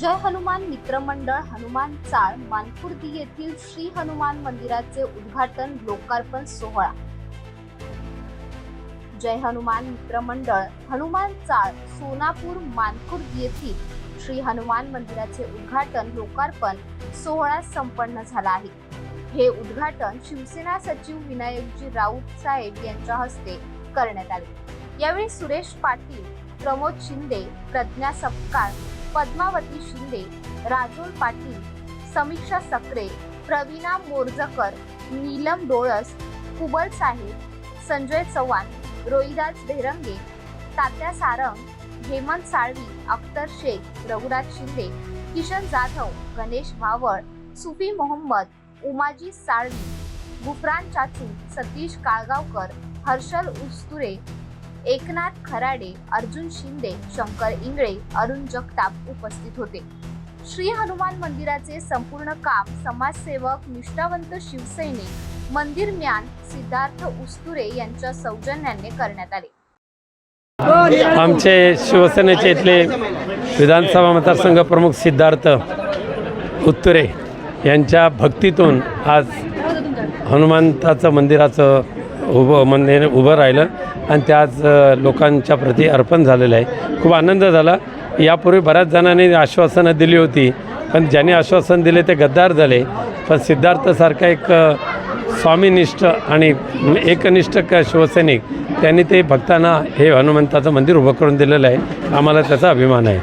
जय हनुमान मित्रमंडळ हनुमान चाळ मानकुर्दी येथील श्री हनुमान मंदिराचे उद्घाटन लोकार्पण सोहळा. जय हनुमान मित्रमंडळ हनुमान चाळ सोनापूर मानकुर्द येथील श्री हनुमान मंदिराचे उद्घाटन लोकार्पण सोहळा संपन्न झाला आहे. हे उद्घाटन शिवसेना सचिव विनायकजी राऊत साहेब यांच्या हस्ते करण्यात आले. यावेळी सुरेश पाटील प्रमोद शिंदे प्रज्ञा सपकाळ पद्मावती शिंदे राजोल पाटील समीक्षा सक्रे प्रवीणा मोरजकर नीलम डोळस कुबल साहेब संजय चव्हाण रोहिदास भेरंगे तात्या सारंग हेमंत साळवी अख्तर शेख रघुराज शिंदे किशन जाधव गणेश भावळ सुफी मोहम्मद उमाजी साळवी गुफरान चाचू सतीश काळगावकर हर्षल उस्तुरे एकनाथ खराडे अर्जुन शिंदे शंकर इंगळे अरुण जगताप उपस्थित होते. श्री हनुमान मंदिराचे संपूर्ण काम समाजसेवक निष्ठावंत शिवसैनिक मंदिर म्यान सिद्धार्थ उस्तुरे यांच्या सौजन्याने करण्यात आले. आमचे शिवसेनेचे इथले विधानसभा मतदारसंघ प्रमुख सिद्धार्थ उत्तुरे यांच्या भक्तीतून आज हनुमंताचं मंदिराचं उभं मंदिर उभं राहिलं आणि त्याच लोकांच्या प्रती अर्पण झालेलं आहे. खूप आनंद झाला. यापूर्वी बऱ्याच जणांनी आश्वासनं दिली होती पण ज्यांनी आश्वासन दिले ते गद्दार झाले. पण सिद्धार्थसारखा एक स्वामीनिष्ठ आणि एकनिष्ठ क शिवसैनिक त्यांनी ते भक्तांना हे हनुमंताचं मंदिर उभं करून दिलेलं आहे. आम्हाला त्याचा अभिमान आहे.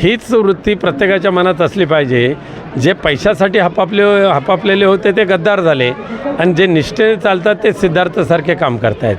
हीच वृत्ती प्रत्येकाच्या मनात असली पाहिजे. जे पैशासाठी हपापले हपापलेले होते ते गद्दार झाले. आणि जे निष्ठेने चालतात ते सिद्धार्थसारखे काम करतायत.